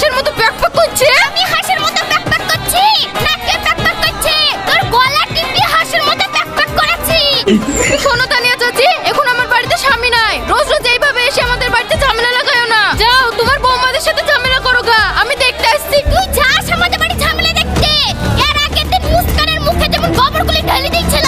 হাঁসের মতো ব্যাকপ্যাক করছে? আমি হাঁসের মতো ব্যাকপ্যাক করছি। নাকে ব্যাকপ্যাক করছে। তোর গলা টিপি হাঁসের মতো ব্যাকপ্যাক করেছি। শোনো তানিয়া চাচি এখন আমার বাড়িতে স্বামী নাই। রোজ রোজ এইভাবে এসে আমাদের বাড়িতে ঝামেলা লাগায়ো না। যাও তোমার বৌমাদের সাথে ঝামেলা করো গা। আমি দেখতে আসছি। তুই যাস আমাদের বাড়ি ঝামেলা দেখতে। এর আগের দিন মুস্কানের মুখে যেমন গোবরগুলি ঢেলে দিয়েছিল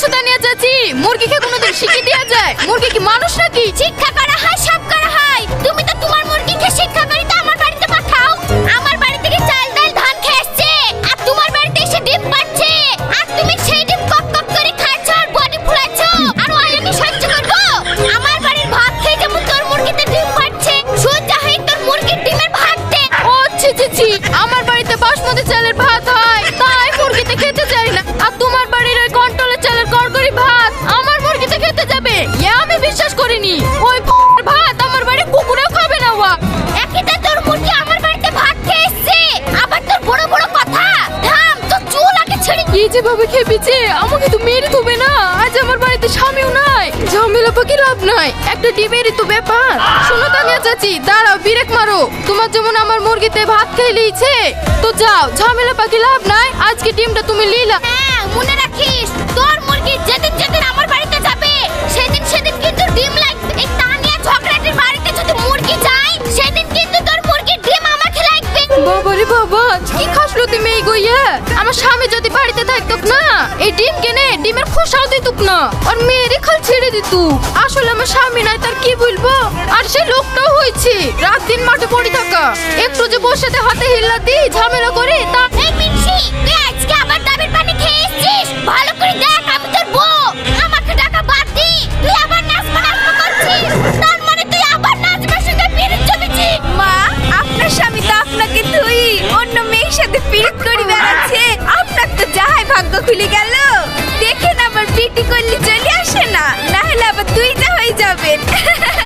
তুমি কি বলছো তানিয়া চাচি মুরগিকে কোনোদিন শিখিয়ে দেওয়া যায়। মুরগি কি মানুষ নাকি? শিক্ষা করা হয় সব করা হয়। তুমি তো তোমার মুরগিকে শিক্ষা করে তো আমার বাড়িতে পাঠাও। আমার বাড়ি থেকে চাল, ডাল, ধান খেয়ে আর তোমার বাড়িতে এসে ডিম পাচ্ছে। আর তুমি সেই ডিম কক কক করে খাচ্ছ আর বডি ফুলাচ্ছ। আর ওই আমি সহ্য করব। আমার বাড়ির ভাত খেয়ে যেমন তোর মুরগিতে ডিম পাচ্ছে, সোজা হয়ে তোর মুরগির ডিমের ভাত দে। ও ছি ছি। আমার বাড়িতে বাসমতি চালের ভাত হয়। যেভাবে খেপেছে? আমাকে তো মেরে থুবে না। আজ আমার বাড়িতে স্বামীও নাই। ঝামেলা পাকি লাভ নাই? একটা ডিমেরই তো ব্যাপার। শোনো তানিয়া চাচি দাঁড়াও বিরেক মারো। তোমার যেমন আমার মুরগিতে ভাত খেয়ে লিয়েছে তো যাও ঝামেলা পাকি লাভ নাই? আজকে ডিমটা তুমি লিলা হ্যাঁ মনে রাখিস তোর মুরগি যেদিন যেদিন আমার বাড়িতে যাবে সেদিন সেদিন কিন্তু ডিম লাগবে এই তানিয়া ঝগড়াটির বাড়িতে যদি মুরগি যায় সেদিন কিন্তু তোর মুরগির ডিম আমাকে লাগবে। বাবারে বাবা কি খাসলো তুমি এই গইয়া? আমার স্বামী ডিমের খোসাও দিতুক না আর মেয়েরই খাল ছেড়ে দিত আসলে আমার স্বামী নাই তার কি বলব? আর সে লোকটাও হয়েছে রাত দিন মাঠে পড়ে থাকা। একটু যে বসে হাতে হিল্লা দিই ঝামেলা করে তা এই মিনসি তুই আজকে আবার পানি খেয়ে এসেছিস? ভালো করে দেখ আমি তোর বউ। আমাকে টাকা বাদ দি তুই আবার নাচবা নাচবা করছিস। তার মানে তুই আবার নাচবার সঙ্গে জমেছিস মা আপনার স্বামী তো আপনাকে তুই অন্য মেয়ের সাথে পিরিত করে বেড়াচ্ছে। আপনার তো যাহাই ভাগ্য খুলে গেল। আবার করলে চলে আসে না? না হলে আবার তুই যা হয়ে যাবেন